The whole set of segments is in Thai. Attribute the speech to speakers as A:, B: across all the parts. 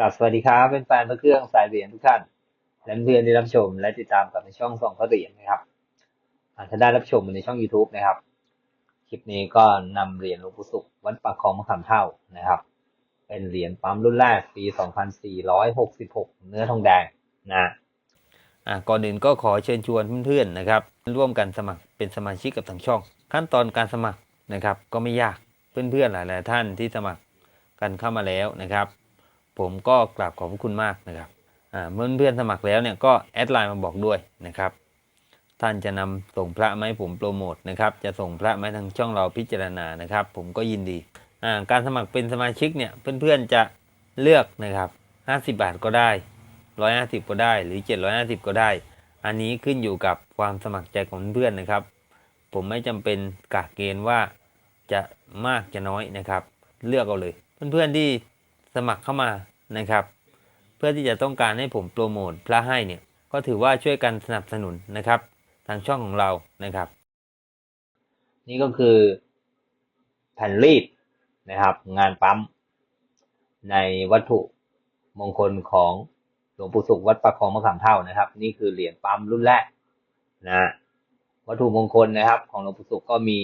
A: กับสวัสดีครับเป็นแฟนพระเครื่องสายเหรียญทุกท่าน และเพื่อนที่รับชมและติดตามกับในช่องส่องพระเหรียญนะครับอาจจะได้รับชมในช่อง YouTube นะครับ คลิปนี้ก็นำเหรียญหลวงปู่ศุกร์วัดปากคลองมะขามเท่านะครับ เป็นเหรียญปั๊มรุ่นแรกปี 2466 เนื้อทองแดงนะ
B: อะก่อนอื่นก็ขอเชิญชวนเพื่อนๆนะครับ ร่วมกันสมัครเป็นสมาชิกกับทางช่อง ขั้นตอนการสมัครนะครับ ก็ไม่ยากเพื่อนๆหลายๆท่านที่สมัครกันเข้ามาแล้วนะครับ ผมก็กราบขอบพระคุณมากนะครับอ่าเมื่อเพื่อนสมัครแล้วเนี่ยก็แอดไลน์มาบอกด้วยนะครับ ท่านจะนำส่งพระมาให้ผมโปรโมทนะครับ จะส่งพระมาให้ทางช่องเราพิจารณานะครับ ผมก็ยินดีอ่าการสมัครเป็นสมาชิกเนี่ยเพื่อนๆจะเลือกนะครับ 50 บาทก็ได้ 150 ก็ได้หรือ 750 ก็ได้ อันนี้ขึ้นอยู่กับความสมัครใจของเพื่อนนะครับ ผมไม่จำเป็นกะเกณฑ์ว่าจะมากจะน้อยนะครับ เลือกเอาเลย เพื่อนๆที่ สมัครเข้ามานะครับ เพื่อที่จะต้องการให้ผมโปรโมทพระให้เนี่ยก็ถือว่าช่วยกันสนับสนุนนะครับ ทางช่องของเรานะครับ
A: นี่ก็คือแผ่นรีดนะครับ งานปั๊ม ในวัตถุมงคลของหลวงปู่ศุกร์วัดประคองมะขามเท่านะครับ นี่คือเหรียญปั๊มรุ่นแรกนะวัตถุมงคลนะครับ ของหลวงปู่ศุกร์ก็มี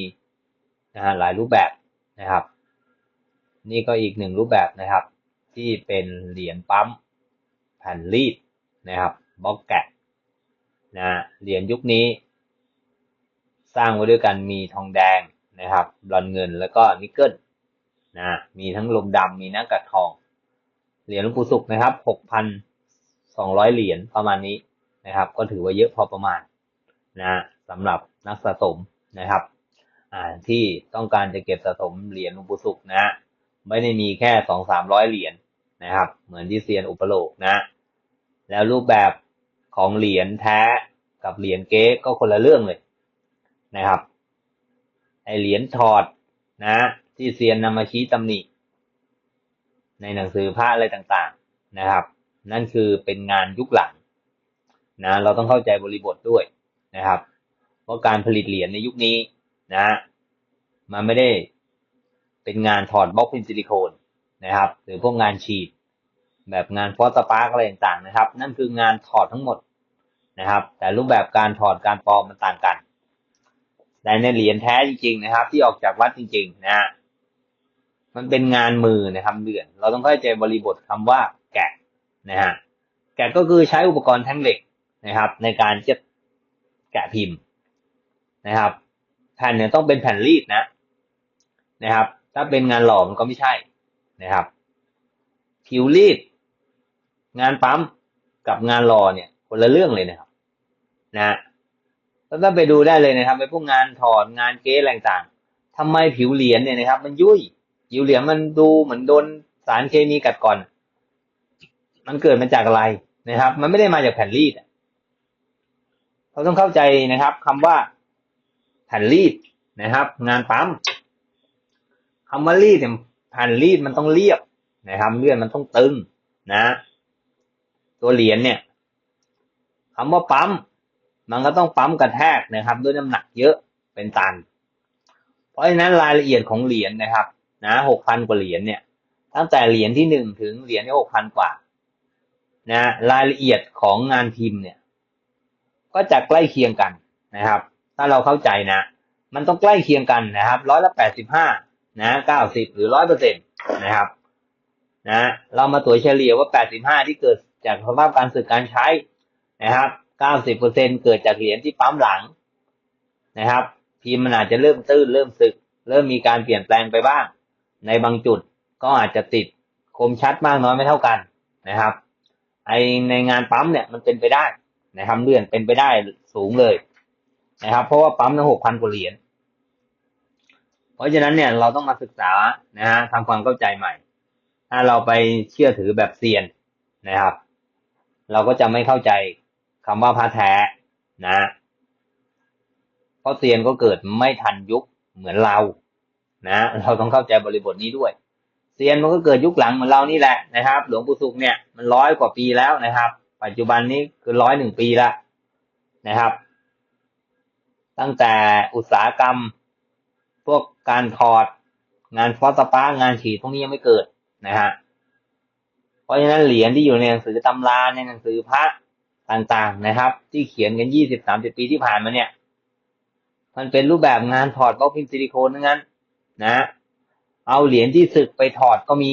A: นะฮะหลายรูปแบบนะครับ นี่ก็อีกหนึ่งรูปแบบนะครับ ที่เป็นเหรียญปั๊มแผ่นรีดนะครับบล็อกแกะนะเหรียญยุคนี้ สร้างไว้ด้วยกันมีทองแดงนะครับบลอนเงินแล้วก็นิกเกิลนะมีทั้งลมดำมีหน้ากัดทอง เหรียญหลวงปู่ศุกนะครับหกพันสองร้อยเหรียญประมาณนี้นะครับ ก็ถือว่าเยอะพอประมาณนะสำหรับนักสะสมนะครับอ่าที่ต้องการจะเก็บสะสมเหรียญหลวงปู่ศุกนะ ไม่ได้มีแค่สองสามร้อยเหรียญนะครับ เหมือนที่เซียนอุปโลกนะ แล้วรูปแบบของเหรียญแท้กับเหรียญเก๊ก็คนละเรื่องเลยนะครับไอเหรียญถอดนะ ที่เซียนนำมาชี้ตำหนิในหนังสือพระอะไรต่างๆนะครับ นั่นคือเป็นงานยุคหลังนะเราต้องเข้าใจบริบทด้วยนะครับ เพราะการผลิตเหรียญในยุคนี้นะมันไม่ได้ เป็นงานถอดบล็อกเป็นซิลิโคนนะครับ หรือพวกงานฉีด แบบงานฟอสสปาร์กอะไรต่างๆนะครับ นั่นคืองานถอดทั้งหมดนะครับ แต่รูปแบบการถอดการปลอมมันต่างกันแต่ในเหรียญแท้จริงๆนะครับ ที่ออกจากวัดจริง ๆ นะฮะมันเป็นงานมือนะครับเดือน เราต้องเข้าใจบริบทคำว่าแกะนะฮะแกะก็คือใช้อุปกรณ์แท่งเหล็กนะครับ ในการจะแกะพิมพ์นะครับ แผ่นเนี่ยต้องเป็นแผ่นรีดนะนะครับ ถ้าเป็นงานหล่อมันก็ไม่ใช่นะครับ ผิวรีด งานปั๊มกับงานหล่อเนี่ย คนละเรื่องเลยนะครับ นะแล้วก็ไปดูได้เลยนะครับไปพวกงานถอดงานเก๊อะไรต่างๆทำไมผิวเหรียญเนี่ยนะครับ มันยุ่ยผิวเหรียญมันดูเหมือนโดนสารเคมีกัดก่อน มันเกิดมาจากอะไรนะครับ มันไม่ได้มาจากแผ่นรีดเราต้องเข้าใจนะครับคำว่าแผ่นรีดนะครับ งานปั๊ม คำว่ารีดเนี่ยแผ่นรีดมันต้องเรียบนะครับเลื่อนมันต้องตึงนะ ตัวเหรียญเนี่ยคำว่าปั๊มมันก็ต้องปั๊มกระแทกนะครับ ด้วยน้ำหนักเยอะเป็นตัน เพราะฉะนั้นรายละเอียดของเหรียญนะครับ นะหกพันกว่าเหรียญเนี่ยตั้งแต่เหรียญที่หนึ่งถึงเหรียญที่หกพันกว่านะรายละเอียดของงานพิมพ์เนี่ย ก็จะใกล้เคียงกันนะครับ ถ้าเราเข้าใจนะ มันต้องใกล้เคียงกันนะครับร้อยละแปดสิบห้า นะเก้าสิบหรือร้อยเปอร์เซ็นตนะครับนะเรามาตัวเฉลี่ยว่าแปดสิบห้าที่เกิดจากสภาพการสึกการใช้นะครับเก้าสิบเปอร์เซ็นเกิดจากเหรียญที่ปั๊มหลังนะครับพิมพ์มันอาจจะเริ่มตื้นเริ่มสึก เริ่มมีการเปลี่ยนแปลงไปบ้าง ในบางจุดก็อาจจะติดคมชัดมากน้อยไม่เท่ากันนะครับ ไอในงานปั๊มเนี่ยมันเป็นไปได้นะครับเลื่อนเป็นไปได้สูงเลยนะครับ เพราะว่าปั๊มทั้งหกพันกว่าเหรียญ เพราะฉะนั้นเนี่ยเราต้องมาศึกษานะฮะทำความเข้าใจใหม่ ถ้าเราไปเชื่อถือแบบเซียนนะครับ เราก็จะไม่เข้าใจคำว่าพระแท้นะเพราะเซียนก็เกิดไม่ทันยุคเหมือนเรา นะ เราต้องเข้าใจบริบทนี้ด้วยเซียนมันก็เกิดยุคหลังเหมือนเรานี่แหละนะครับ หลวงปู่ศุกร์เนี่ยมันร้อยกว่าปีแล้วนะครับ ปัจจุบันนี้คือร้อยหนึ่งปีละนะครับ ตั้งแต่อุตสาหกรรม วกการถอดงานฟอสปางานฉีดพวกนี้ยังไม่เกิดนะฮะเพราะฉะนั้นเหรียญที่อยู่ในหนังสือตำราในหนังสือพระต่างๆนะครับ ที่เขียนกันยี่สิบสามสิบปีที่ผ่านมาเนี่ย มันเป็นรูปแบบงานถอดบล็อกพิมพ์ซิลิโคนทั้งนั้น นะเอาเหรียญที่สึกไปถอดก็มี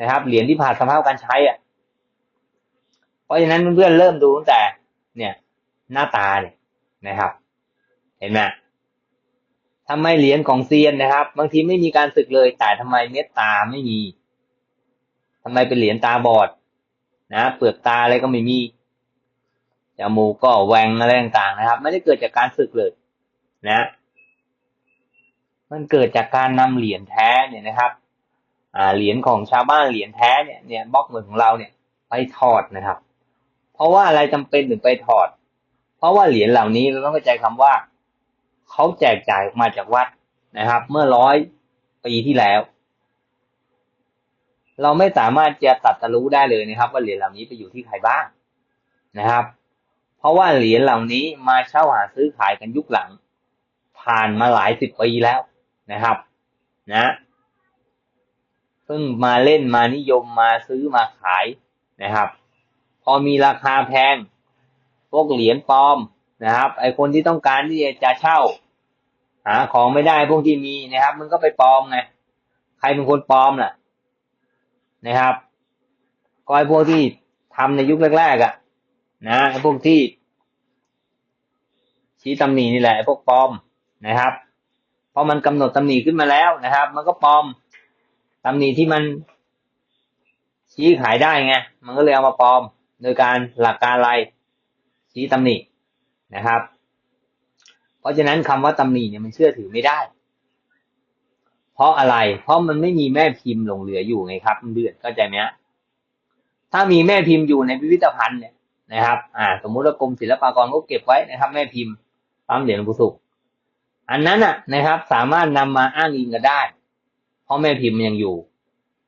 A: นะครับ เหรียญที่ผ่านสภาพการใช้อะ เพราะฉะนั้นเพื่อนๆเริ่มดูตั้งแต่ เนี่ย หน้าตาเนี่ยนะครับ เห็นไหม ทำไมเหรียญของเซียนนะครับ บางทีไม่มีการสึกเลย แต่ทำไมเม็ดตาไม่มีทำไมเป็นเหรียญตาบอด นะเปลือกตาอะไรก็ไม่มีจมูกก็แหวงอะไรต่างๆนะครับ ไม่ได้เกิดจากการสึกเลย นะ มันเกิดจากการนำเหรียญแท้เนี่ยนะครับอ่าเหรียญของชาวบ้านเหรียญแท้เนี่ยเนี่ยบล็อกเหมือนของเราเนี่ยไปถอดนะครับ เพราะว่าอะไรจำเป็นถึงไปถอด เพราะว่าเหรียญเหล่านี้เราต้องเข้าใจคำว่า เขาแจกจ่ายมาจากวัดนะครับ เมื่อร้อยปีที่แล้ว เราไม่สามารถจะตัดสรู้ได้เลยนะครับ ว่าเหรียญเหล่านี้ไปอยู่ที่ใครบ้างนะครับ เพราะว่าเหรียญเหล่านี้มาเช่าหาซื้อขายกันยุคหลัง ผ่านมาหลายสิบปีแล้วนะครับ นะเพิ่งมาเล่นมานิยมมาซื้อมาขายนะครับ พอมีราคาแพงพวกเหรียญปลอม นะครับ ไอคนที่ต้องการที่จะเช่า หาของไม่ได้พวกที่มีนะครับ มันก็ไปปลอมไงใครเป็นคนปลอมล่ะ นะครับก็ไอพวกที่ทำในยุคแรกๆอะ่ะ นะไอพวกที่ ชี้ตำหนินี่แหละไอพวกปลอมนะครับเพราะมันกำหนดตำหนิขึ้นมาแล้วนะครับ มันก็ปลอมตำหนิที่มันชี้ขายได้ไง มันก็เลยเอามาปลอม โดยการหลักการอะไรชี้ตำหนิ นะครับ เพราะฉะนั้นคำว่าตำหนิเนี่ยมันเชื่อถือไม่ได้ เพราะอะไร เพราะมันไม่มีแม่พิมพ์หลงเหลืออยู่ไงครับเดือนเข้าใจไหมฮะถ้ามีแม่พิมพ์อยู่ในพิพิธภัณฑ์เนี่ยนะครับ อ่า สมมุติว่ากรมศิลปากรเขาเก็บไว้นะครับ แม่พิมพ์ปั๊มเหรียญหลวงปู่ศุกร์อันนั้นอะนะครับ สามารถนำมาอ้างอิงก็ได้ เพราะแม่พิมพ์มันยังอยู่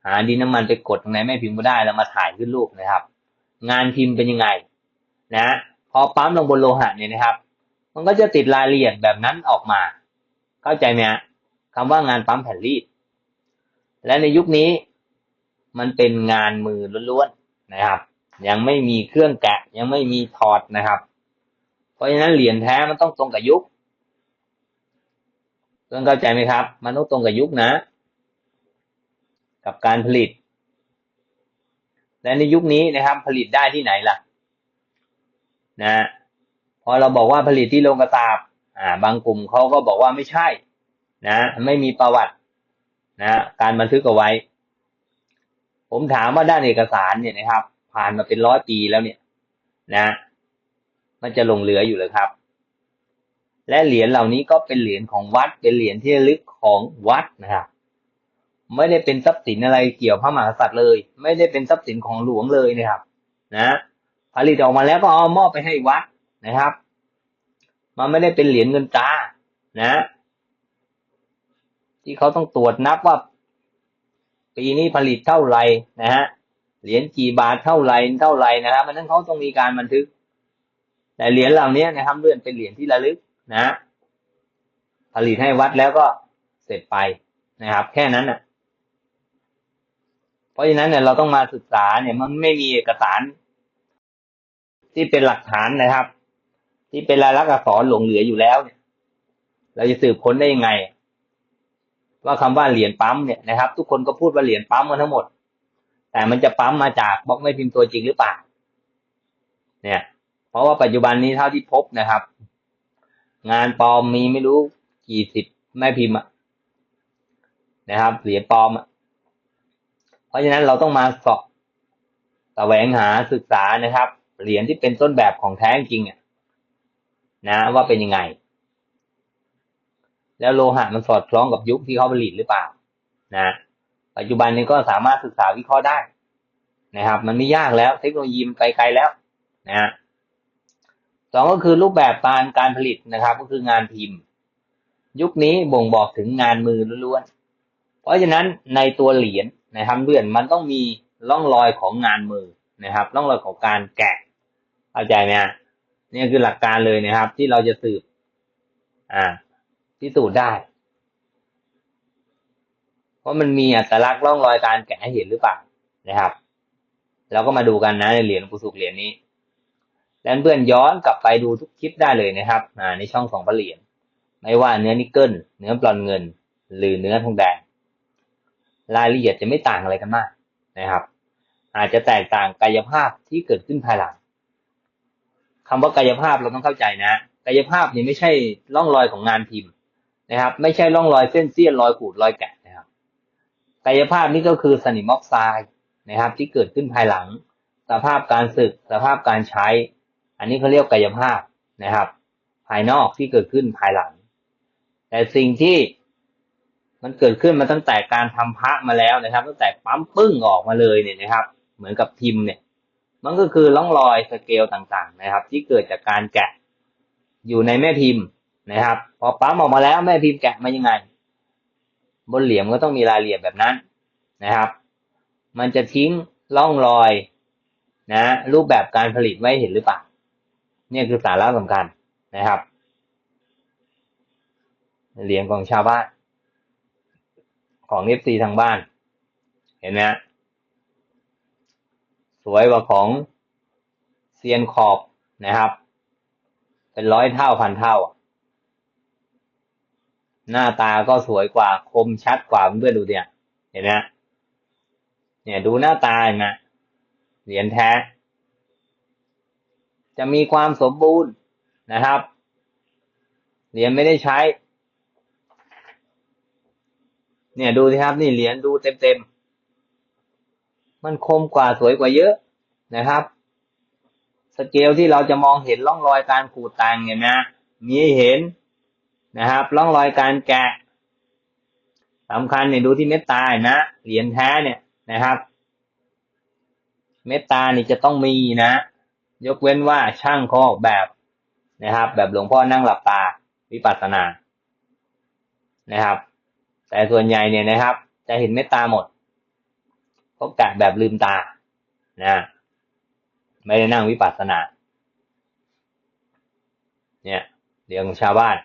A: หาดินน้ำมันไปกดตรงไหนแม่พิมพ์ก็ได้แล้วมาถ่ายขึ้นรูปนะครับ งานพิมพ์เป็นยังไง นะ พอปั๊มลงบนโลหะเนี่ยนะครับ มันก็จะติดรายละเอียดแบบนั้นออกมา เข้าใจไหมฮะคำว่างานปั๊มแผ่นรีด และในยุคนี้มันเป็นงานมือล้วนๆนะครับ ยังไม่มีเครื่องแกะ ยังไม่มีถอดนะครับ เพราะฉะนั้นเหรียญแท้มันต้องตรงกับยุคเพื่อนเข้าใจไหมครับ มันต้องตรงกับยุคนะ กับการผลิต และในยุคนี้นะครับ ผลิตได้ที่ไหนล่ะ นะพอเราบอกว่าผลิตที่โรงกระสาบอ่า บางกลุ่มเขาก็บอกว่าไม่ใช่ นะ ไม่มีประวัติ นะ การบันทึกเอาไว้ ผมถามว่าด้านเอกสารเนี่ยนะครับ ผ่านมาเป็นร้อยปีแล้วเนี่ย นะ มันจะลงเหลืออยู่เลยครับ และเหรียญเหล่านี้ก็เป็นเหรียญของวัด เป็นเหรียญที่ระลึกของวัดนะครับไม่ได้เป็นทรัพย์สินอะไรเกี่ยวพระมหากษัตริย์เลย ไม่ได้เป็นทรัพย์สินของหลวงเลยนะครับ นะ ผลิตออกมาแล้วก็เอามอบไปให้วัดนะครับ มันไม่ได้เป็นเหรียญเงินตรานะ ที่เขาต้องตรวจนับว่า ปีนี้ผลิตเท่าไหร่นะฮะเหรียญกี่บาทเท่าไหร่เท่าไหร่นะครับมันนั้นเขาต้องมีการบันทึก แต่เหรียญเหล่านี้นะครับเลื่อนเป็นเหรียญที่ระลึกนะ ผลิตให้วัดแล้วก็เสร็จไปนะครับ แค่นั้นน่ะเพราะฉะนั้นเนี่ยเราต้องมาศึกษาเนี่ยมันไม่มีเอกสาร ที่เป็นหลักฐานนะครับ ที่เป็นลายลักษณ์อักษรหลงเหลืออยู่แล้วเนี่ย เราจะสืบค้นได้ยังไง ว่าคำว่าเหรียญปั๊มเนี่ยนะครับ ทุกคนก็พูดว่าเหรียญปั๊มกันทั้งหมด แต่มันจะปั๊มมาจากบล็อกไม่พิมพ์ตัวจริงหรือเปล่าเนี่ย เพราะว่าปัจจุบันนี้เท่าที่พบนะครับ งานปลอมมีไม่รู้กี่สิบแม่พิมพ์อะนะครับเหรียญปลอมอะเพราะฉะนั้นเราต้องมาสอบแสวงหาศึกษานะครับ เหรียญที่เป็นต้นแบบของแท้จริงอะนะว่าเป็นยังไง แล้วโลหะมันสอดคล้องกับยุคที่เขาผลิตหรือเปล่า นะ ปัจจุบันนี้ก็สามารถศึกษาวิเคราะห์ได้นะครับ มันไม่ยากแล้ว เทคโนโลยีมันไกลๆแล้ว นะสองก็คือรูปแบบการการผลิตนะครับ ก็คืองานพิมพ์ ยุคนี้บ่งบอกถึงงานมือล้วนๆเพราะฉะนั้นในตัวเหรียญนะครับเพื่อนมันต้องมีร่องรอยของงานมือ นะครับร่องรอยของการแกะเข้าใจไหมฮะนี่คือหลักการเลยนะครับ ที่เราจะสืบ อ่าพิสูจน์ได้ เพราะมันมีอัตลักษณ์ร่องรอยการแกะให้เห็นหรือเปล่านะครับเราก็มาดูกันนะในเหรียญหลวงปู่สุขเหรียญนี้ แล้วเพื่อนย้อนกลับไปดูทุกคลิปได้เลยนะครับ อ่า ในช่องสองพระเหรียญไม่ว่าเนื้อนิกเกิลเนื้อปลอนเงิน หรือเนื้อทองแดงรายละเอียดจะไม่ต่างอะไรกันมากนะครับ อาจจะแตกต่างกายภาพที่เกิดขึ้นภายหลังคำว่ากายภาพเราต้องเข้าใจนะ กายภาพนี่ไม่ใช่ร่องรอยของงานพิมพ์นะครับ ไม่ใช่ร่องรอยเส้นเสี้ยนรอยขูดรอยแกะนะครับ กายภาพนี่ก็คือสนิมออกไซด์นะครับ ที่เกิดขึ้นภายหลัง สภาพการสึกสภาพการใช้ อันนี้เขาเรียกกายภาพนะครับ ภายนอกที่เกิดขึ้นภายหลัง แต่สิ่งที่มันเกิดขึ้นมาตั้งแต่การทำพระมาแล้วนะครับ ตั้งแต่ปั๊มปึ้งออกมาเลยเนี่ยนะครับ เหมือนกับพิมพ์เนี่ย มันก็คือร่องรอยสเกลต่างๆนะครับ ที่เกิดจากการแกะอยู่ในแม่พิมพ์นะครับ พอปั๊มออกมาแล้วแม่พิมพ์แกะมายังไง บนเหลี่ยมก็ต้องมีรายละเอียดแบบนั้นนะครับ มันจะทิ้งร่องรอยนะ รูปแบบการผลิตไว้เห็นหรือเปล่าเนี่ยคือสาระสำคัญนะครับเหรียญของชาวบ้าน ของเอฟซีทางบ้าน เห็นไหมฮะ สวยกว่าของเซียนขอบนะครับ เป็นร้อยเท่าพันเท่า หน้าตาก็สวยกว่าคมชัดกว่าเพื่อนดูเนี่ยเห็นไหมเนี่ยดูหน้าตาเห็นไหมเหรียญแท้ จะมีความสมบูรณ์นะครับ เหรียญไม่ได้ใช้ เนี่ยดูสิครับ นี่เหรียญดูเต็มเต็มๆ มันคมกว่าสวยกว่าเยอะนะครับ สเกลที่เราจะมองเห็นร่องรอยการขูดแต่งเนี่ยนะมีให้เห็นนะครับร่องรอยการแกะสำคัญเนี่ยดูที่เม็ดตาเห็นนะเหรียญแท้เนี่ยนะครับ เม็ดตานี่จะต้องมีนะ ยกเว้นว่าช่างเขาออกแบบนะครับ แบบหลวงพ่อนั่งหลับตาวิปัสสนานะครับ แต่ส่วนใหญ่เนี่ยนะครับ จะเห็นเม็ดตาหมด เขาแกะแบบลืมตานะไม่ได้นั่งวิปัสสนา เนี่ยเหรียญของชาวบ้าน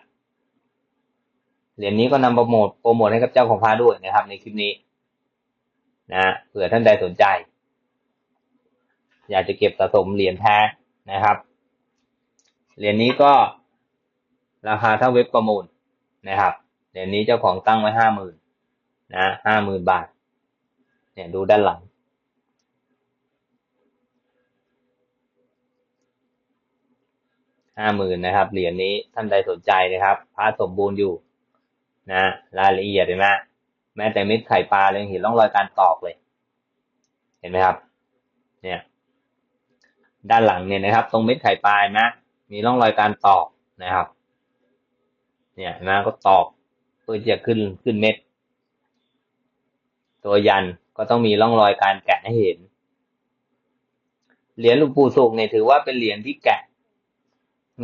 A: เหรียญนี้ก็นำโปรโมทโปรโมทให้กับเจ้าของพระด้วยนะครับ ในคลิปนี้นะเผื่อท่านใดสนใจ อยากจะเก็บสะสมเหรียญแท้นะครับเหรียญนี้ก็ราคาเท่าเว็บประมูลนะครับเหรียญนี้เจ้าของตั้งไว้ห้าหมื่นนะห้าหมื่นบาท เนี่ยดูด้านหลัง ห้าหมื่นนะครับ เหรียญนี้ท่านใดสนใจนะครับพระสมบูรณ์อยู่นะรายละเอียดเห็นไหมแม้แต่เม็ดไข่ปลาเลยงเห็นร่องรอยการตอกเลย เห็นไหมครับ เนี่ย ด้านหลังเนี่ยนะครับ ตรงเม็ดไข่ปลานะมีร่องรอยการตอกนะครับ เนี่ยนะก็ตอกเพื่อจะขึ้นขึ้นเม็ด ตัวยัน ก็ต้องมีร่องรอยการแกะให้เห็น เหรียญหลวงปู่สุกเนี่ยถือว่าเป็นเหรียญที่แกะ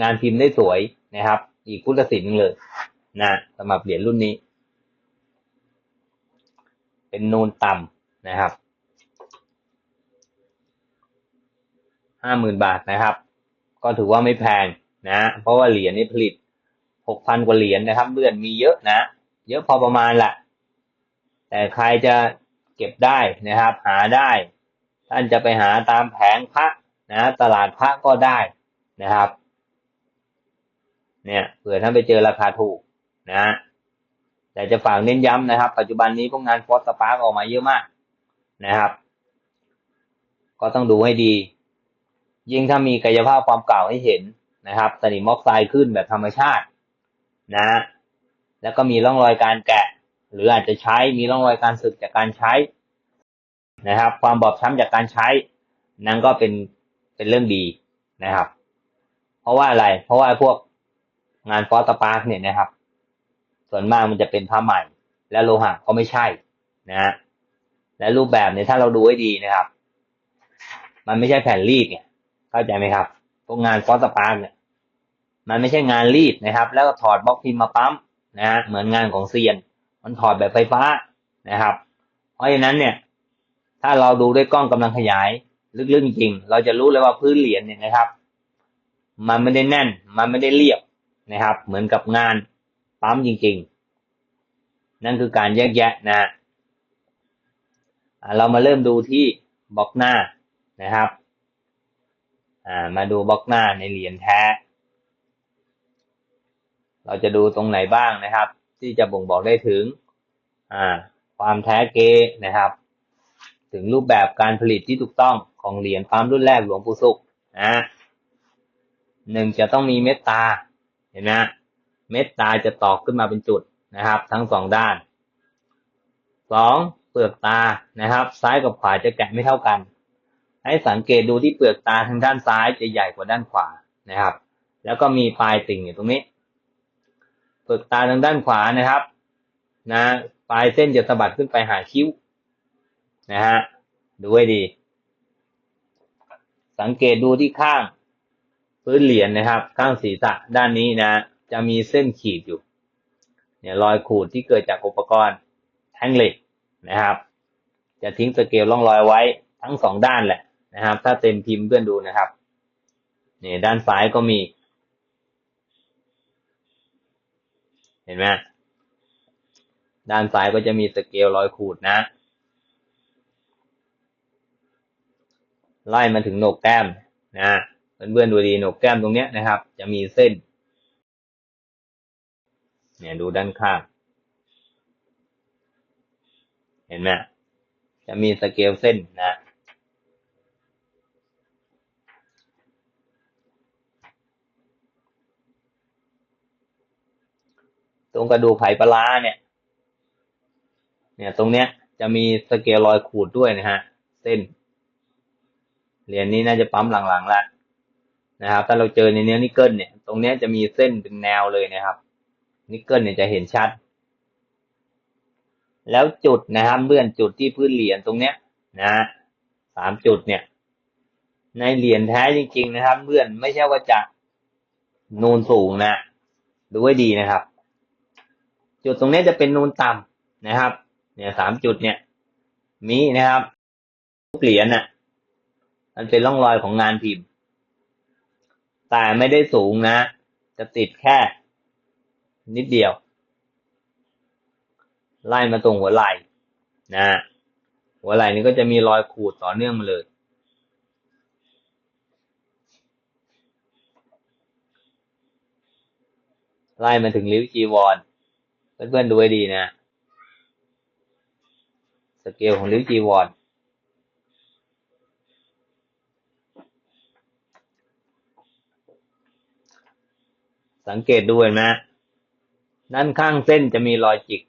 A: งานพิมพ์ได้สวยนะครับ อีกพุทธศิลป์หนึ่งเลยนะสำหรับเหรียญรุ่นนี้ เป็นนูนต่ำนะครับห้าหมื่นบาทนะครับ ก็ถือว่าไม่แพงนะ เพราะว่าเหรียญนี้ผลิตหกพันกว่าเหรียญนะครับเลื่อนมีเยอะนะ เยอะพอประมาณแหละแต่ใครจะ เก็บได้นะครับ หาได้ ท่านจะไปหาตามแผงพระนะตลาดพระก็ได้นะครับ เนี่ยเผื่อท่านไปเจอราคาถูกนะแต่จะฝากเน้นย้ำนะครับ ปัจจุบันนี้พวกงานฟอสสปาร์กออกมาเยอะมากนะครับ ก็ต้องดูให้ดี ยิ่งถ้ามีกายภาพความเก่าให้เห็นนะครับสนิมออกไซด์ขึ้นแบบธรรมชาตินะ แล้วก็มีร่องรอยการแกะ หรืออาจจะใช้มีร่องรอยการสึกจากการใช้นะครับ ความบอบช้ำจากการใช้ นั่นก็เป็นเป็นเรื่องดีนะครับ เพราะว่าอะไร เพราะว่าพวกงานฟอสปาร์กเนี่ยนะครับ ส่วนมากมันจะเป็นผ้าใหม่ และโลหะก็ไม่ใช่นะฮะและรูปแบบเนี่ยถ้าเราดูให้ดีนะครับ มันไม่ใช่แผ่นรีดเนี่ยเข้าใจไหมครับพวกงานฟอสปาร์กเนี่ยมันไม่ใช่งานรีดนะครับ แล้วก็ถอดบล็อกพิมพ์มาปั๊มนะฮะเหมือนงานของเซียน มันถอดแบบไฟฟ้านะครับ เพราะฉะนั้นเนี่ย ถ้าเราดูด้วยกล้องกำลังขยาย ลึกๆจริงเราจะรู้เลยว่าพื้นเหรียญเนี่ยนะครับ มันไม่ได้แน่น มันไม่ได้เรียบนะครับ เหมือนกับงานปั๊มจริง ๆ นั่นคือการแยกแยะนะเรามาเริ่มดูที่บล็อกหน้านะครับมาดูบล็อกหน้าในเหรียญแท้ เราจะดูตรงไหนบ้างนะครับ ที่จะบ่งบอกได้ถึงอ่าความแท้เก๊นะครับ ถึงรูปแบบการผลิตที่ถูกต้องของเหรียญปั๊มรุ่นแรกหลวงปู่สุขนะหนึ่งจะต้องมีเม็ดตาเห็นไหมฮะเม็ดตาจะตอกขึ้นมาเป็นจุดนะครับ ทั้งสองด้านสองเปลือกตานะครับ ซ้ายกับขวาจะแกะไม่เท่ากัน ให้สังเกตดูที่เปลือกตาทางด้านซ้ายจะใหญ่กว่าด้านขวานะครับ แล้วก็มีปลายติ่งอยู่ตรงนี้ เปลือกตาทางด้านขวานะครับ นะปลายเส้นจะสะบัดขึ้นไปหาคิ้ว นะฮะดูให้ดี สังเกตดูที่ข้าง พื้นเหรียญนะครับ ข้างศีรษะด้านนี้นะ จะมีเส้นขีดอยู่ เนี่ยรอยขูดที่เกิดจากอุปกรณ์แท่งเหล็กนะครับ จะทิ้งสเกลร่องรอยไว้ทั้งสองด้านแหละนะครับ ถ้าเต็มพิมพ์เพื่อนดูนะครับเนี่ยด้านซ้ายก็มี เห็นไหมด้านซ้ายก็จะมีสเกลรอยขูดนะ ไล่มาถึงโหนกแก้มนะเพื่อนๆดูดีโหนกแก้มตรงเนี้ยนะครับ จะมีเส้น เนี่ยดูด้านข้าง เห็นไหมจะมีสเกลเส้นนะ ตรงกระดูกไขปลาร้าเนี่ย เนี่ยตรงเนี้ยจะมีสเกลรอยขูดด้วยนะฮะ เส้น เหรียญนี้น่าจะปั๊มหลังๆแล้วนะครับ ถ้าเราเจอในเนื้อนิกเกิลเนี่ย ตรงเนี้ยจะมีเส้นเป็นแนวเลยนะครับ นิกเกิลเนี่ยจะเห็นชัด แล้วจุดนะครับเบื้อนจุดที่พื้นเหรียญตรงเนี้ยนะสามจุดเนี่ย ในเหรียญแท้จริง ๆ นะครับเบื้อนไม่ใช่ว่าจะนูนสูงนะดูให้ดีนะครับ จุดตรงนี้จะเป็นนูนต่ำนะครับ เนี่ยสามจุดเนี่ยมีนะครับทุกเหรียญน่ะ มันเป็นร่องรอยของงานพิมพ์ แต่ไม่ได้สูงนะ จะติดแค่ นิดเดียว ไล่มาตรงหัวไหล่นะ หัวไหล่นี้ก็จะมีรอยขูดต่อเนื่องมาเลยไล่มาถึงริ้วจีวร เพื่อนๆดูให้ดีนะ สเกลของริ้วจีวรสังเกตดูเห็นไหมด้านข้างเส้นจะมีรอยจิก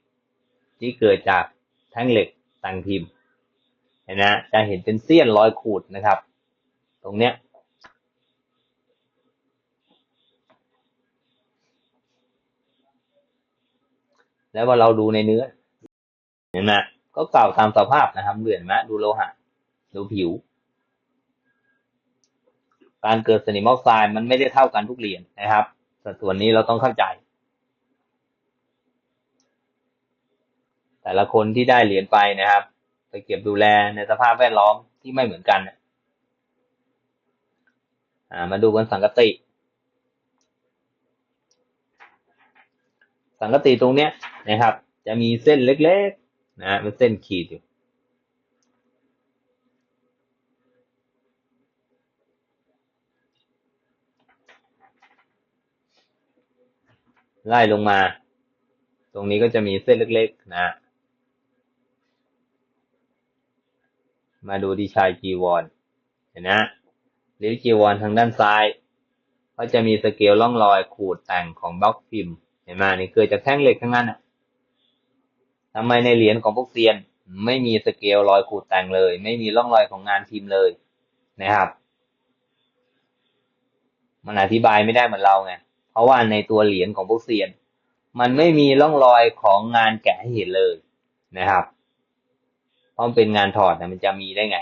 A: ที่เกิดจากแท่งเหล็กต่างพิมพ์เห็นนะจะเห็นเป็นเสี้ยนรอยขูดนะครับ ตรงเนี้ย แล้วว่าเราดูในเนื้อ เห็นไหมก็เก่าตามสภาพนะครับเหมือนไหมดูโลหะ ดูผิว การเกิดสนิมออกไซด์มันไม่ได้เท่ากันทุกเหรียญนะครับ สัดส่วนนี้เราต้องเข้าใจ แต่ละคนที่ได้เหรียญไปนะครับ ไปเก็บดูแลในสภาพแวดล้อมที่ไม่เหมือนกันอ่ามาดูกันสังกติ สังกติตรงเนี้ยนะครับ จะมีเส้นเล็กๆนะเป็นเส้นขีดอยู่ไล่ลงมา ตรงนี้ก็จะมีเส้นเล็กๆนะ มาดูที่ชายจีวรเห็นนะลิ้วจีวรทางด้านซ้าย ก็จะมีสเกลร่องรอยขูดแต่งของบล็อกพิมพ์ เห็นไหมนี่เกิดจากแท่งเหล็กทั้งนั้นอะทำไมในเหรียญของพวกเซียน ไม่มีสเกลรอยขูดแต่งเลย ไม่มีร่องรอยของงานพิมพ์เลยนะครับ มันอธิบายไม่ได้เหมือนเราไงเพราะว่าในตัวเหรียญของพวกเซียน มันไม่มีร่องรอยของงานแกะให้เห็นเลยนะครับเพราะเป็นงานถอดนะมันจะมีได้ไง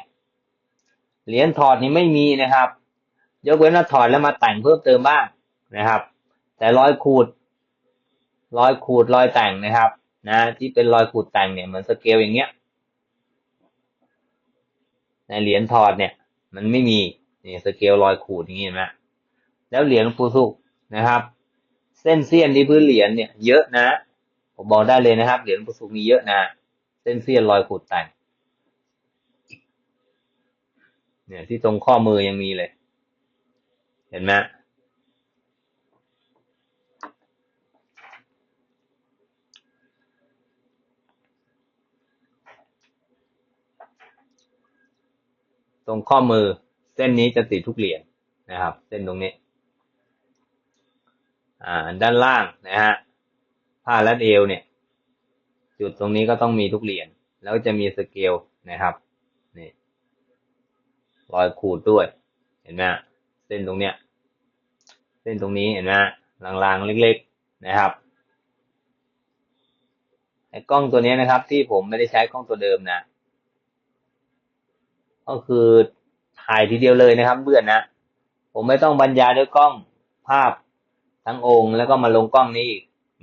A: เหรียญถอดนี่ไม่มีนะครับ ยกเว้นว่าถอดแล้วมาแต่งเพิ่มเติมบ้างนะครับ แต่รอยขูด รอยขูดรอยแต่งนะครับ นะ ที่เป็นรอยขูดแต่งเนี่ยเหมือนสเกลอย่างเงี้ย ในเหรียญถอดเนี่ย มันไม่มีนี่สเกลรอยขูดอย่างงี้เห็นไหมแล้วเหรียญปูสุกนะครับ เส้นเสี้ยนที่พื้นเหรียญเนี่ย เยอะนะผมบอกได้เลยนะครับ เหรียญปูสุกมีเยอะนะเส้นเสี้ยนรอยขูดแต่งเนี่ยที่ตรงข้อมือยังมีเลย เห็นไหม ตรงข้อมือ เส้นนี้จะติดทุกเหรียญนะครับ เส้นตรงนี้ อ่าด้านล่างนะฮะผ้ารัดเอวเนี่ย จุดตรงนี้ก็ต้องมีทุกเหรียญแล้วจะมีสเกลนะครับนี่รอยขูดด้วย เห็นไหมเส้นตรงเนี้ย เส้นตรงนี้เห็นไหมลางๆเล็ก ๆนะครับไอ้กล้องตัวนี้นะครับ ที่ผมไม่ได้ใช้กล้องตัวเดิมนะ ก็คือถ่ายทีเดียวเลยนะครับเพื่อนนะ ผมไม่ต้องบรรยายด้วยกล้องภาพทั้งองค์ แล้วก็มาลงกล้องนี้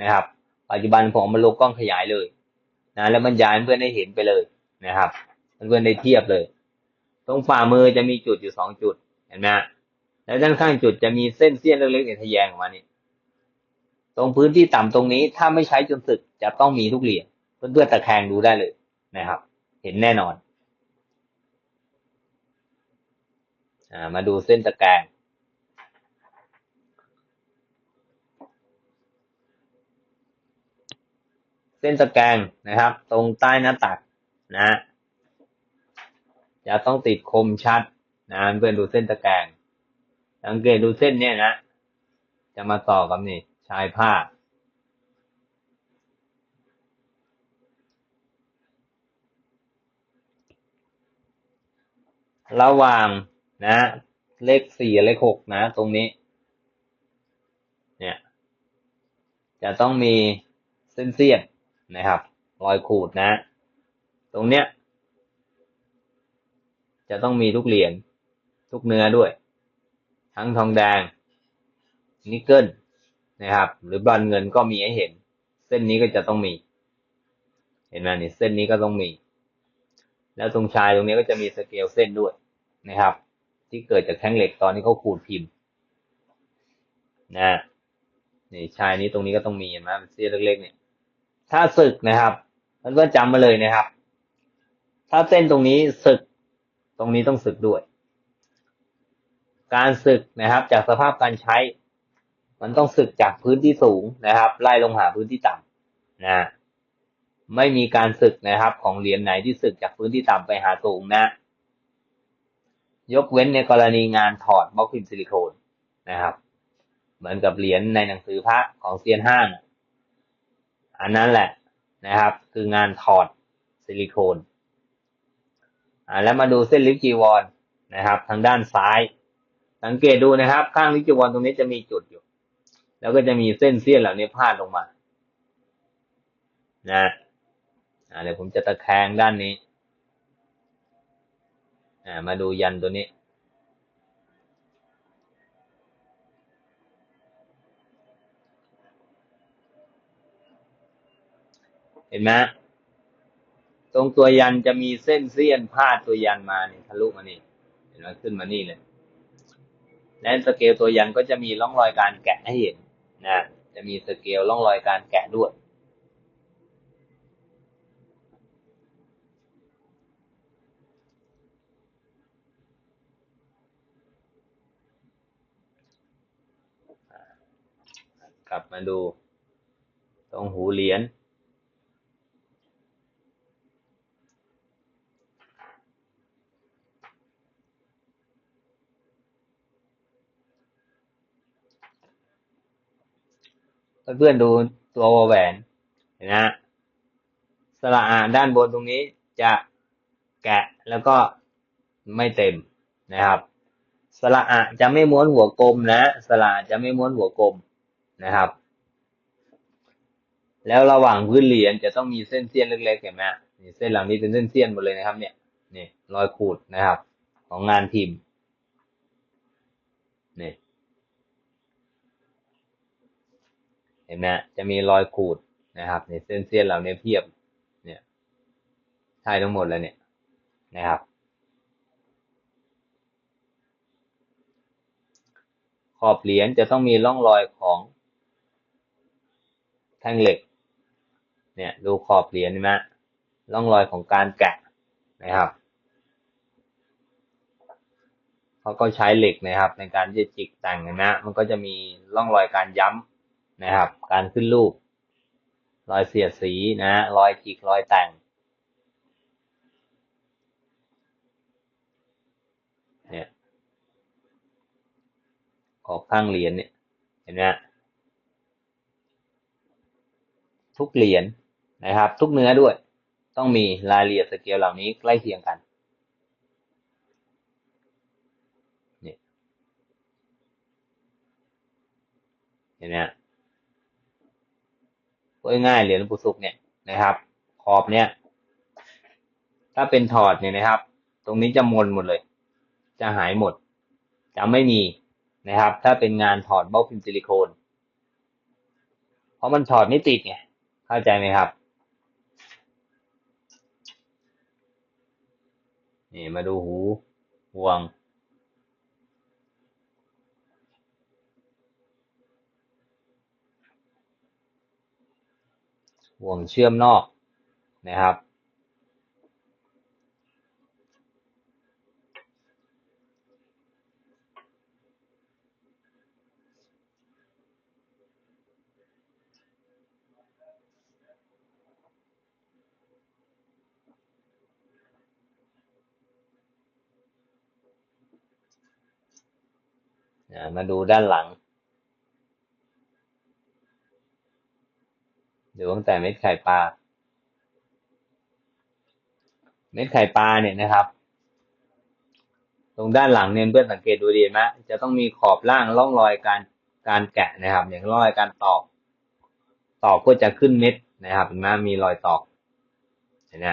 A: นะครับ ปัจจุบันผมมาลงกล้องขยายเลยนะแล้วบรรยายเพื่อนได้เห็นไปเลยนะครับเพื่อนได้เทียบเลย ตรงฝ่ามือจะมีจุดอยู่สองจุดเห็นไหมแล้วด้านข้างจุดจะมีเส้นเสี้ยนเล็กๆเนี่ยทะแยงออกมานี่ตรงพื้นที่ต่ำตรงนี้ถ้าไม่ใช้จนสึกจะต้องมีทุกเหรียญเพื่อนๆตะแคงดูได้เลยนะครับ เห็นแน่นอน อ่า มาดูเส้นตะแกรงเส้นตะแกรงนะครับ ตรงใต้หน้าตักนะจะต้องติดคมชัดนะเพื่อนดูเส้นตะแกรงสังเกตดูเส้นเนี่ยนะ จะมาต่อกับนี่ชายผ้า ระหว่าง นะ เลขสี่เลขหกนะ ตรงนี้ เนี่ย จะต้องมีเส้นเสียนนะครับ รอยขูดนะ ตรงเนี้ย จะต้องมีทุกเหรียญทุกเนื้อด้วย ทั้งทองแดงนิกเกิลนะครับ หรือบรอนเงินก็มีให้เห็น เส้นนี้ก็จะต้องมี เห็นไหมนี่เส้นนี้ก็ต้องมี แล้วตรงชายตรงนี้ก็จะมีสเกลเส้นด้วยนะครับ ที่เกิดจากแท่งเหล็กตอนที่เขาขูดพิมพ์นะนี่ชายนี้ตรงนี้ก็ต้องมีเห็นไหมเป็นเสี้ยเล็กๆเนี่ย ถ้าศึกนะครับมันก็จำมาเลยนะครับ ถ้าเส้นตรงนี้ศึก ตรงนี้ต้องศึกด้วย การศึกนะครับ จากสภาพการใช้ มันต้องศึกจากพื้นที่สูงนะครับ ไล่ลงหาพื้นที่ต่ำนะไม่มีการศึกนะครับ ของเหรียญไหนที่ศึกจากพื้นที่ต่ำไปหาสูงนะ ยกเว้นในกรณีงานถอดบล็อกพิมพ์ซิลิโคนนะครับ เหมือนกับเหรียญในหนังสือพระของเซียนห้าง อันนั้นแหละนะครับ คืองานถอดซิลิโคนอ่าแล้วมาดูเส้นลิฟจีวรนนะครับ ทางด้านซ้าย สังเกตดูนะครับ ข้างลิฟจีวรตรงนี้จะมีจุดอยู่ แล้วก็จะมีเส้นเสี้ยนเหล่านี้พาดลงมา นะอ่าเดี๋ยวผมจะตะแคงด้านนี้ อ่ามาดูยันตัวนี้ เห็นไหมตรงตัวยันจะมีเส้นเสี้ยนพาดตัวยันมานี่ทะลุมานี่ เห็นไหมขึ้นมานี่เลยและสเกลตัวยันก็จะมีร่องรอยการแกะให้เห็นนะจะมีสเกลร่องรอยการแกะด้วย กลับมาดู ตรงหูเหรียญเพื่อนๆดูตัววแหวนเห็นไหมฮะสระอาด้านบนตรงนี้จะแกะแล้วก็ไม่เต็มนะครับ สระอาจะไม่ม้วนหัวกลมนะ สระอาจะไม่ม้วนหัวกลม นะครับ แล้วระหว่างพื้นเหรียญจะต้องมีเส้นเสี้ยนเล็กๆเห็นไหมนี่เส้นเหล่านี้เป็นเส้นเสี้ยนหมดเลยนะครับ เนี่ยนี่รอยขูดนะครับ ของงานพิมพ์นี่เห็นไหมจะมีรอยขูดนะครับในเส้นเสี้ยนเหล่านี้เพียบ เนี่ยใช่ทั้งหมดเลยเนี่ยนะครับ ขอบเหรียญจะต้องมีร่องรอยของ แท่งเหล็ก เนี่ยดูขอบเหรียญเห็นไหมร่องรอยของการแกะนะครับเขาก็ใช้เหล็กนะครับ ในการที่จะจิกแต่งนะ มันก็จะมีร่องรอยการย้ำนะครับ การขึ้นรูป รอยเสียดสีนะ รอยจิกรอยแต่งเนี่ยขอบข้างเหรียญเนี่ยเห็นไหมฮะ ทุกเหรียญนะครับ ทุกเนื้อด้วย ต้องมีรายละเอียดสเกลเหล่านี้ใกล้เคียงกันเนี่ยเห็นไหมง่ายเหรียญหลวงปู่ศุกร์เนี่ยนะครับ ขอบเนี่ย ถ้าเป็นถอดเนี่ยนะครับ ตรงนี้จะมนหมดเลย จะหายหมด จะไม่มีนะครับ ถ้าเป็นงานถอดเบ้าพิมพ์ซิลิโคน เพราะมันถอดไม่ติดไง เข้าใจไหมครับ นี่มาดูหูห่วง ห่วงเชื่อมนอกนะครับ มาดูด้านหลัง ดูตั้งแต่เม็ดไข่ปลา เม็ดไข่ปลาเนี่ยนะครับ ตรงด้านหลังเนี่ยเพื่อนสังเกตดูดีไหมจะต้องมีขอบล่างร่องรอยการการแกะนะครับ อย่างร่องรอยการตอก ตอกก็จะขึ้นเม็ดนะครับเห็นไหมมีรอยตอกเห็นไหม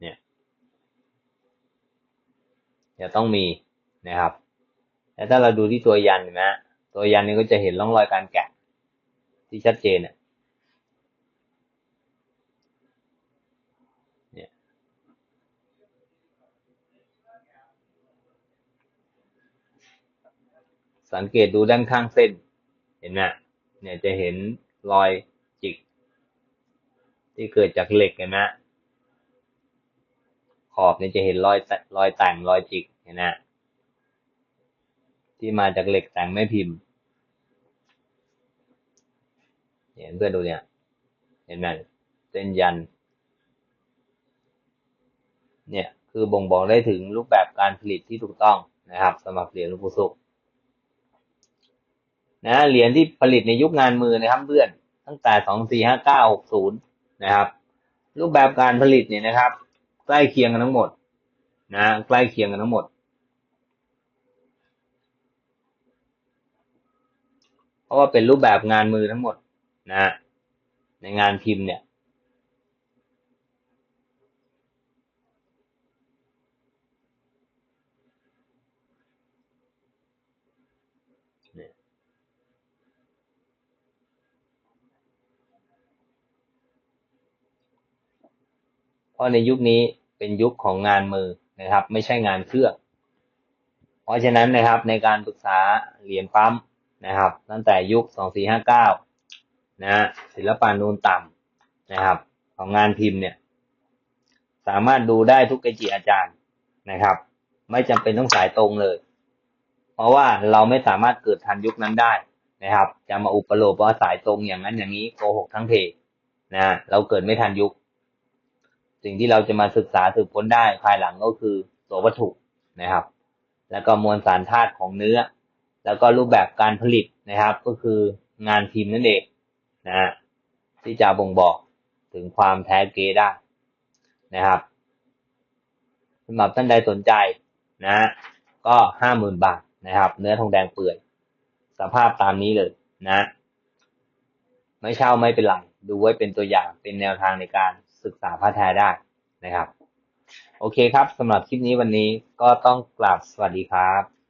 A: เนี่ย จะต้องมีนะครับแต่ถ้าเราดูที่ตัวยันเห็นไหมตัวยันนี่ก็จะเห็นร่องรอยการแกะที่ชัดเจนเนี่ยเนี่ยสังเกตดูด้านข้างเส้น เห็นไหมเนี่ยจะเห็นรอยจิก ที่เกิดจากเหล็กเห็นไหมขอบเนี่ยจะเห็นรอยรอยแต่งรอยจิก เห็นไหมที่มาจากเหล็กแต่งแม่พิมพ์เห็นเพื่อนดูเนี่ย เห็นไหมเส้นยัน เนี่ยคือบ่งบอกได้ถึงรูปแบบการผลิตที่ถูกต้องนะครับสำหรับเหรียญลูกสุกนะเหรียญที่ผลิตในยุคงานมือนะครับเพื่อนตั้งแต่สองสี่ห้าเก้าหกศูนย์นะครับ รูปแบบการผลิตเนี่ยนะครับ ใกล้เคียงกันทั้งหมด นะใกล้เคียงกันทั้งหมด เพ ราะว่าเป็นรูปแบบงานมือทั้งหมดนะในงานพิมพ์เนี่ย เพราะในยุคนี้เป็นยุคของงานมือนะครับ ไม่ใช่งานเครื่องเพราะฉะนั้นนะครับในการศึกษาเหรียญปั๊ม นะครับ ตั้งแต่ยุค 2459 นะศิลปะนูนต่ำนะครับ ของงานพิมพ์เนี่ย สามารถดูได้ทุกเกจิอาจารย์นะครับ ไม่จำเป็นต้องสายตรงเลย เพราะว่าเราไม่สามารถเกิดทันยุคนั้นได้นะครับ จะมาอุปโลกว่าสายตรงอย่างนั้นอย่างนี้โกหกทั้งเพนะเราเกิดไม่ทันยุค สิ่งที่เราจะมาศึกษาสืบค้นได้ภายหลังก็คือตัววัตถุนะครับ แล้วก็มวลสารธาตุของเนื้อ แล้วก็รูปแบบการผลิตนะครับ ก็คืองานพิมพ์นั่นเองนะฮะที่จะบ่งบอกถึงความแท้เกได้นะครับสำหรับท่านใดสนใจนะก็ห้าหมื่นบาทนะครับ เนื้อทองแดงเปื่อยสภาพตามนี้เลยนะ ไม่เช่าไม่เป็นไรดูไว้เป็นตัวอย่างเป็นแนวทางในการศึกษาพระแท้ได้นะครับ โอเคครับสำหรับคลิปนี้วันนี้ก็ต้องกราบสวัสดีครับ